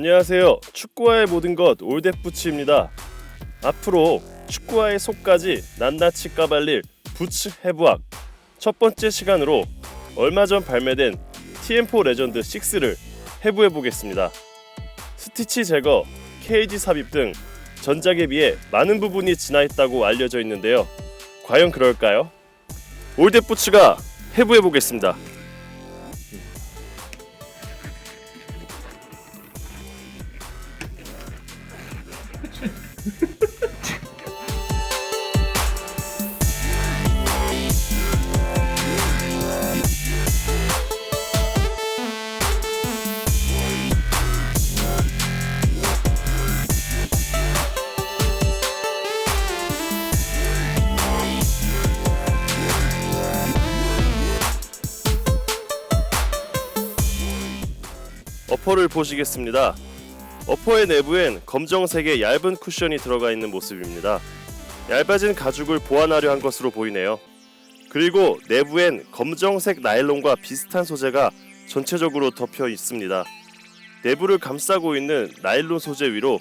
안녕하세요. 축구와의 모든 것 올댓부츠입니다. 앞으로 축구와의 속까지 낱낱이 까발릴 부츠 해부학 첫 번째 시간으로 얼마 전 발매된 TM4 레전드 6를 해부해 보겠습니다. 스티치 제거, 케이지 삽입 등 전작에 비해 많은 부분이 진화했다고 알려져 있는데요. 과연 그럴까요? 올댓부츠가 해부해 보겠습니다. 어퍼를 보시겠습니다. 어퍼의 내부엔 검정색의 얇은 쿠션이 들어가 있는 모습입니다. 얇아진 가죽을 보완하려 한 것으로 보이네요. 그리고 내부엔 검정색 나일론과 비슷한 소재가 전체적으로 덮여 있습니다. 내부를 감싸고 있는 나일론 소재 위로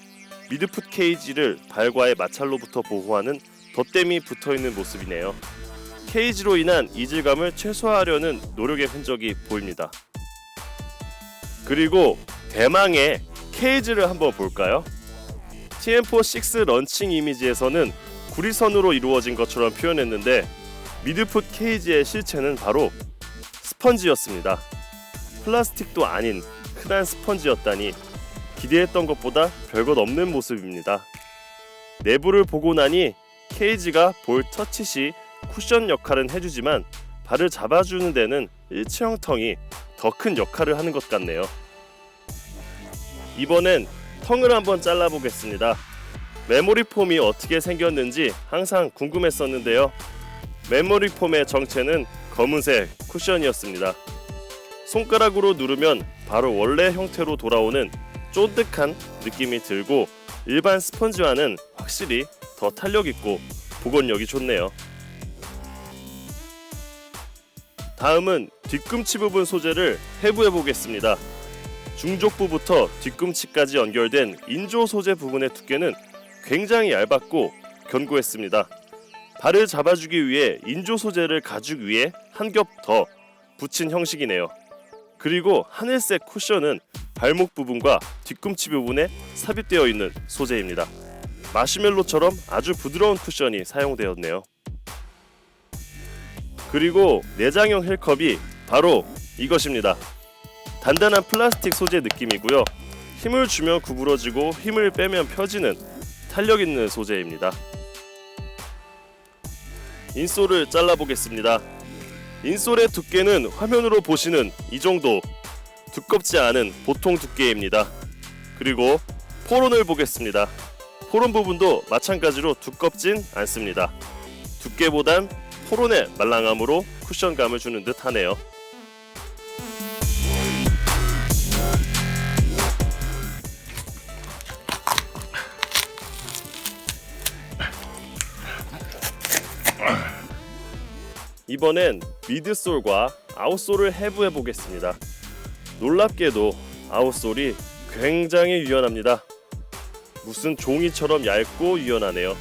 미드풋 케이지를 발과의 마찰로부터 보호하는 덧댐이 붙어 있는 모습이네요. 케이지로 인한 이질감을 최소화하려는 노력의 흔적이 보입니다. 그리고 대망의 케이지를 한번 볼까요? TM4 6 런칭 이미지에서는 구리선으로 이루어진 것처럼 표현했는데 미드풋 케이지의 실체는 바로 스펀지였습니다. 플라스틱도 아닌 흔한 스펀지였다니 기대했던 것보다 별것 없는 모습입니다. 내부를 보고 나니 케이지가 볼 터치 시 쿠션 역할은 해주지만 발을 잡아주는 데는 일체형 텅이 더 큰 역할을 하는 것 같네요. 이번엔 텅을 한번 잘라보겠습니다. 메모리 폼이 어떻게 생겼는지 항상 궁금했었는데요. 메모리 폼의 정체는 검은색 쿠션이었습니다. 손가락으로 누르면 바로 원래 형태로 돌아오는 쫀득한 느낌이 들고 일반 스펀지와는 확실히 더 탄력 있고 복원력이 좋네요. 다음은 뒤꿈치 부분 소재를 해부해 보겠습니다. 중족부부터 뒤꿈치까지 연결된 인조 소재 부분의 두께는 굉장히 얇았고 견고했습니다. 발을 잡아주기 위해 인조 소재를 가죽 위에 한 겹 더 붙인 형식이네요. 그리고 하늘색 쿠션은 발목 부분과 뒤꿈치 부분에 삽입되어 있는 소재입니다. 마시멜로처럼 아주 부드러운 쿠션이 사용되었네요. 그리고 내장형 힐컵이 바로 이것입니다. 단단한 플라스틱 소재 느낌이고요. 힘을 주면 구부러지고 힘을 빼면 펴지는 탄력 있는 소재입니다. 인솔을 잘라 보겠습니다. 인솔의 두께는 화면으로 보시는 이 정도 두껍지 않은 보통 두께입니다. 그리고 포론을 보겠습니다. 포론 부분도 마찬가지로 두껍진 않습니다. 두께보단 포론의 말랑함으로 쿠션감을 주는 듯 하네요. 이번엔 미드솔과 아웃솔을 해부해 보겠습니다. 놀랍게도 아웃솔이 굉장히 유연합니다. 무슨 종이처럼 얇고 유연하네요.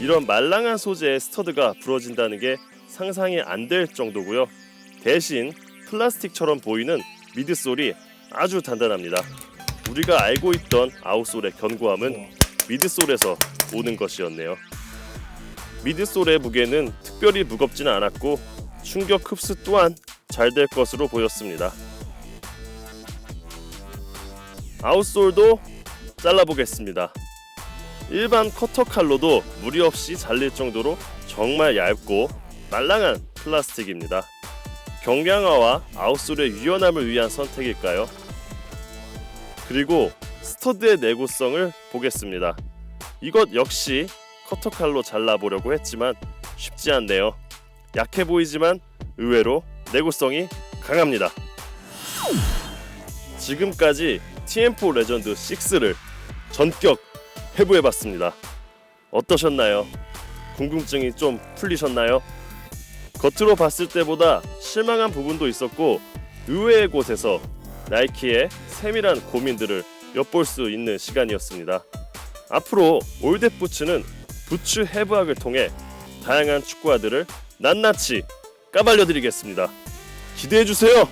이런 말랑한 소재의 스터드가 부러진다는 게 상상이 안 될 정도고요. 대신 플라스틱처럼 보이는 미드솔이 아주 단단합니다. 우리가 알고 있던 아웃솔의 견고함은 미드솔에서 오는 것이었네요. 미드솔의 무게는 특별히 무겁지는 않았고 충격 흡수 또한 잘 될 것으로 보였습니다. 아웃솔도 잘라보겠습니다. 일반 커터 칼로도 무리 없이 잘릴 정도로 정말 얇고 말랑한 플라스틱입니다. 경량화와 아웃솔의 유연함을 위한 선택일까요? 그리고 스터드의 내구성을 보겠습니다. 이것 역시 커터 칼로 잘라보려고 했지만 쉽지 않네요. 약해 보이지만 의외로 내구성이 강합니다. 지금까지 TM4 레전드 6를 전격 해부해봤습니다. 어떠셨나요? 궁금증이 좀 풀리셨나요? 겉으로 봤을 때보다 실망한 부분도 있었고 의외의 곳에서 나이키의 세밀한 고민들을 엿볼 수 있는 시간이었습니다. 앞으로 올댓 부츠는 부츠 해부학을 통해 다양한 축구화들을 낱낱이 까발려 드리겠습니다. 기대해 주세요.